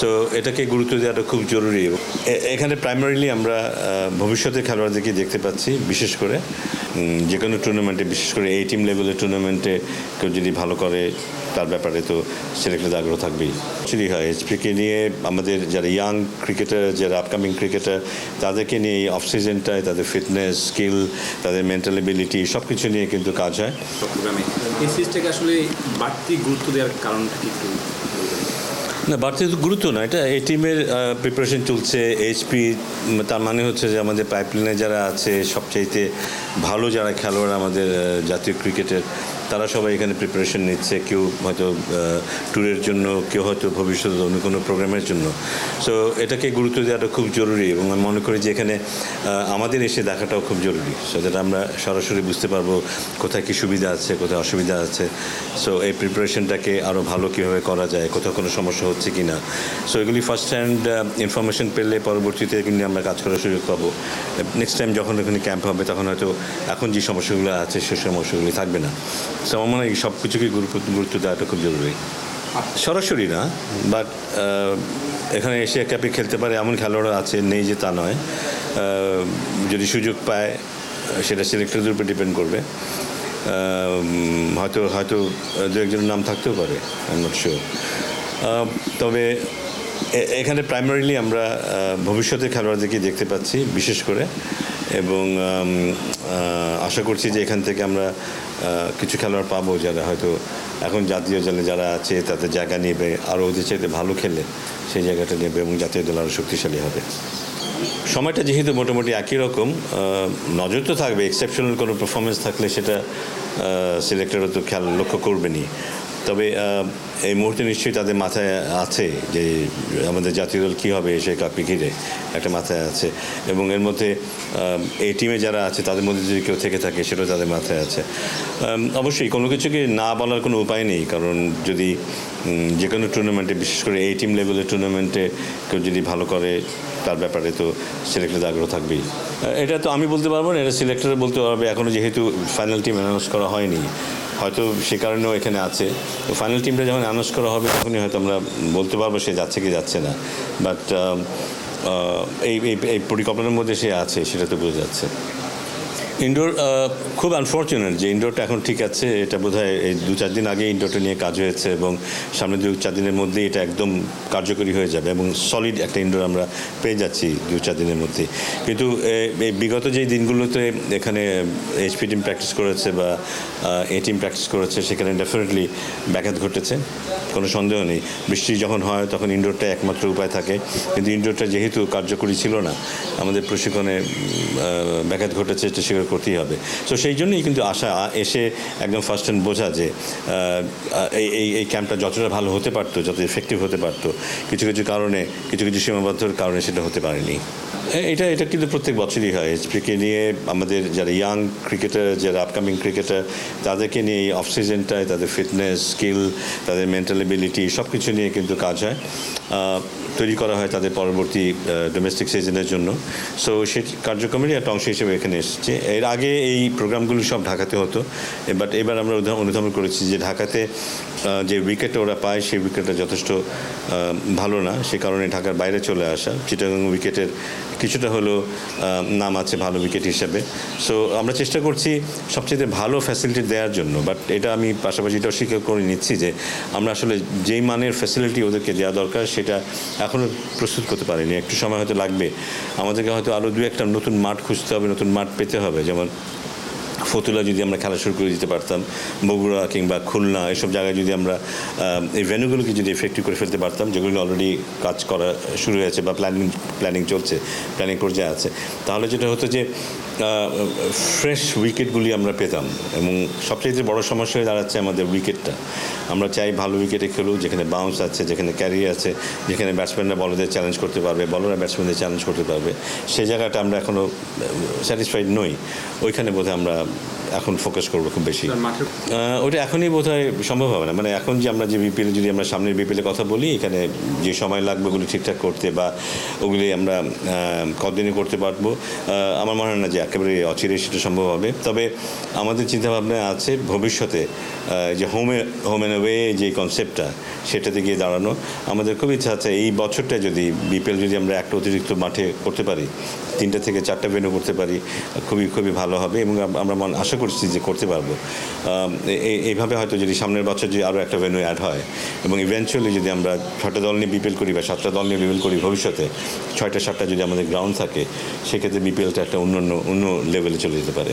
So এটাকে গুরুত্ব দেওয়াটা খুব জরুরি। এখানে প্রাইমারিলি আমরা আহ, ভবিষ্যতে খেলোয়াড়দেরকে দেখতে পাচ্ছি বিশেষ করে যে কোনো টুর্নামেন্টে বিশেষ করে এই টিম লেভেলের টুর্নামেন্টে কেউ যদি ভালো করে তার ব্যাপারে তো সিলেক্টেড আগ্রহ থাকবেই। অ্যাকচুয়ালি হয় এইচপিকে নিয়ে আমাদের যারা ইয়াং ক্রিকেটার যারা আপকামিং ক্রিকেটার তাদেরকে নিয়ে এই অফ সিজনটায় তাদের ফিটনেস স্কিল তাদের মেন্টাল এবিলিটি সব কিছু নিয়ে কিন্তু কাজ হয়। আসলে বাড়তি গুরুত্ব দেওয়ার কারণটা কি? একটু বলবেন? না, বাড়তি তো গুরুত্ব না, এটা এটিএমের টিমের প্রিপারেশন চলছে এইচপি তার মানে হচ্ছে যে আমাদের পাইপলাইনে যারা আছে, সবচাইতে ভালো যারা খেলোয়াড় আমাদের জাতীয় ক্রিকেটের তারা সবাই এখানে প্রিপারেশন নিচ্ছে, কেউ হয়তো ট্যুরের জন্য, কেউ হয়তো ভবিষ্যতে অন্য কোনো প্রোগ্রামের জন্য। সো এটাকে গুরুত্ব দেওয়াটা খুব জরুরি এবং আমি মনে করি যে এখানে আমাদের এসে দেখাটাও খুব জরুরি। সো যাতে আমরা সরাসরি বুঝতে পারব কোথায় কী সুবিধা আছে, কোথায় অসুবিধা আছে। সো এই প্রিপারেশনটাকে আরও ভালো কীভাবে করা যায়, কোথাও কোনো সমস্যা হচ্ছে কি না সো এগুলি ফার্স্ট হ্যান্ড ইনফরমেশন পেলে পরবর্তীতে কিন্তু আমরা কাজ করার সুযোগ পাবো। নেক্সট টাইম যখন এখানে ক্যাম্প হবে, তখন হয়তো এখন যে সমস্যাগুলো আছে, সে সমস্যাগুলি থাকবে না। সো আমার মনে হয় সব কিছুকে গুরুত্ব গুরুত্ব দেওয়াটা খুব জরুরি। সরাসরি না বাট এখানে এশিয়া কাপে খেলতে পারে এমন খেলোয়াড় আছে নেই যে তা নয়। যদি সুযোগ পায় সেটা সিলেক্টরদের উপর ডিপেন্ড করবে। হয়তো হয়তো দু একজনের নাম থাকতেও পারে আই নট শিওর তবে এখানে প্রাইমারিলি আমরা আহ, ভবিষ্যতে খেলোয়াড়দেরকে দেখতে পাচ্ছি বিশেষ করে। এবং আশা করছি যে এখান থেকে আমরা কিছু খেলোয়াড় পাবো যারা হয়তো এখন জাতীয় দলে যারা আছে, তাদের জায়গা নেবে, আরও ওদের চাইতে ভালো খেলে সেই জায়গাটা নেবে এবং জাতীয় দল আরও শক্তিশালী হবে। সময়টা যেহেতু মোটামুটি একই রকম নজর তো থাকবে এক্সেপশনাল কোনো পারফরমেন্স থাকলে সেটা সিলেক্টরও তো খেয়াল লক্ষ্য করবেনি তবে এই মুহূর্তে নিশ্চয়ই তাদের মাথায় আছে যে আমাদের জাতীয় দল কী হবে এসে কাপে ঘিরে, একটা মাথায় আছে। এবং এর মধ্যে এই টিমে যারা আছে, তাদের মধ্যে যদি কেউ থেকে থাকে, সেটাও তাদের মাথায় আছে। অবশ্যই কোনো কিছুকে না বলার কোনো উপায় নেই, কারণ যদি যে কোনো টুর্নামেন্টে বিশেষ করে এই টিম লেভেলের টুর্নামেন্টে কেউ যদি ভালো করে তার ব্যাপারে তো সিলেক্টেড আগ্রহ থাকবেই। এটা তো আমি বলতে পারব না, এটা সিলেক্টর বলতে পারবে। এখনও যেহেতু ফাইনাল টিম অ্যানাউন্স করা হয়নি হয়তো সে কারণেও এখানে আছে। তো ফাইনাল টিমটা যখন অ্যানাউন্স করা হবে, তখনই হয়তো আমরা বলতে পারব সে যাচ্ছে কি যাচ্ছে না। বাট এই, এই- এই পরিকল্পনার মধ্যে সে আছে, সেটা তো বোঝা যাচ্ছে। ইনডোর খুব আনফর্চুনেট যে ইনডোরটা এখন ঠিক আছে, এটা বোধহয় এই দু চার দিন আগে ইনডোরটা নিয়ে কাজ হয়েছে এবং সামনে দু চার দিনের মধ্যেই এটা একদম কার্যকরী হয়ে যাবে এবং সলিড একটা ইনডোর আমরা পেয়ে যাচ্ছি দু চার দিনের মধ্যে কিন্তু এই বিগত যেই দিনগুলোতে এখানে এইচপি টিম প্র্যাকটিস করেছে বা এ টিম প্র্যাকটিস করেছে, সেখানে ডেফিনেটলি ব্যাঘাত ঘটেছে। কোনো সন্দেহ নেই। বৃষ্টি যখন হয়, তখন ইনডোরটা একমাত্র উপায় থাকে। কিন্তু ইনডোরটা যেহেতু কার্যকরী ছিল না, আমাদের প্রশিক্ষণে ব্যাঘাত ঘটেছে স্বীকার করতেই হবে। তো সেই জন্যই কিন্তু আশা এসে একদম ফার্স্ট হ্যান্ড বোঝা যে এই এই ক্যাম্পটা যতটা ভালো হতে পারতো যত এফেক্টিভ হতে পারতো, কিছু কিছু কারণে, কিছু কিছু সীমাবদ্ধতার কারণে সেটা হতে পারেনি। এটা এটা কিন্তু প্রত্যেক বছরই হয়। এইচপিকে নিয়ে আমাদের যারা ইয়াং ক্রিকেটার যারা আপকামিং ক্রিকেটার তাদেরকে নিয়ে এই অফ সিজনটায় তাদের ফিটনেস স্কিল তাদের মেন্টাল এবিলিটি সব কিছু নিয়ে কিন্তু কাজ হয়। তৈরি করা হয় তাদের পরবর্তী ডোমেস্টিক সিজনের জন্য। সো সেই কার্যক্রমেরই একটা অংশ হিসেবে এখানে এসেছে। এর আগে এই প্রোগ্রামগুলো সব ঢাকাতে হতো। বাট এবার আমরা অনুধাবন করেছি যে ঢাকাতে যে উইকেট ওরা পায় সেই উইকেটটা যথেষ্ট ভালো না। সে কারণে ঢাকার বাইরে চলে আসা। চিটাগাং উইকেটের কিছুটা আহ, নাম আছে ভালো উইকেট হিসাবে। সো আমরা চেষ্টা করছি সবচেয়ে ভালো ফ্যাসিলিটি দেওয়ার জন্য। বাট এটা আমি পাশাপাশি এটাও স্বীকার করে নিচ্ছি যে আমরা আসলে যেই মানের ফ্যাসিলিটি ওদেরকে দেওয়া দরকার সেটা এখনও প্রস্তুত করতে পারিনি। একটু সময় হয়তো লাগবে। আমাদেরকে হয়তো আরও দু একটা নতুন মাঠ খুঁজতে হবে নতুন মাঠ পেতে হবে। যেমন ফতুলা যদি আমরা খেলা শুরু করে দিতে পারতাম, বগুড়া কিংবা খুলনা, এসব জায়গায় যদি আমরা এই ভেনুগুলোকে যদি এফেক্টিভ করে ফেলতে পারতাম, যেগুলো অলরেডি কাজ করা শুরু হয়েছে বা প্ল্যানিং প্ল্যানিং চলছে প্ল্যানিং পর্যায়ে আছে, তাহলে যেটা হতো যে ফ্রেশ উইকেটগুলি আমরা পেতাম এবং সবচেয়ে বড় সমস্যা হয়ে দাঁড়াচ্ছে আমাদের উইকেটটা আমরা চাই ভালো উইকেটে খেলুক যেখানে বাউন্স আছে যেখানে ক্যারি আছে যেখানে ব্যাটসম্যানরা বলদের চ্যালেঞ্জ করতে পারবে বলরা ব্যাটসম্যানদের চ্যালেঞ্জ করতে পারবে। সেই জায়গাটা আমরা এখনও স্যাটিসফাইড নই। ওইখানে বোধহয় আমরা এখন ফোকাস করব খুব বেশি। ওটা এখনই বোধ হয় সম্ভব হবে না। মানে এখন যে আমরা যে বিপিএল যদি আমরা সামনের বিপিএল কথা বলি এখানে যে সময় লাগবে ওগুলি ঠিকঠাক করতে বা ওগুলি আমরা কতদিনে করতে পারব আমার মনে হয় না যে একেবারে অচিরে সেটা সম্ভব হবে। তবে আমাদের চিন্তাভাবনা আছে ভবিষ্যতে যে হোমে হোম অ্যান্ড ওয়ে যে কনসেপ্টটা সেটাতে গিয়ে দাঁড়ানো। আমাদের খুব ইচ্ছা আছে এই বছরটা যদি বিপিএল যদি আমরা একটা অতিরিক্ত মাঠে করতে পারি, তিনটা থেকে চারটা ভেন্যু করতে পারি, খুবই খুবই ভালো হবে এবং আমরা মন- আশা করছি যে করতে পারব। এইভাবে হয়তো যদি সামনের বছর যদি আরও একটা ভেন্যু অ্যাড হয় এবং ইভেনচুয়ালি যদি আমরা ছটা দল নিয়ে বিপিএল করি বা সাতটা দল নিয়ে বিপিএল করি ভবিষ্যতে, ছয়টা, সাতটা যদি আমাদের গ্রাউন্ড থাকে, সেক্ষেত্রে বিপিএলটা একটা অন্য অন্য অন্য লেভেলে চলে যেতে পারে।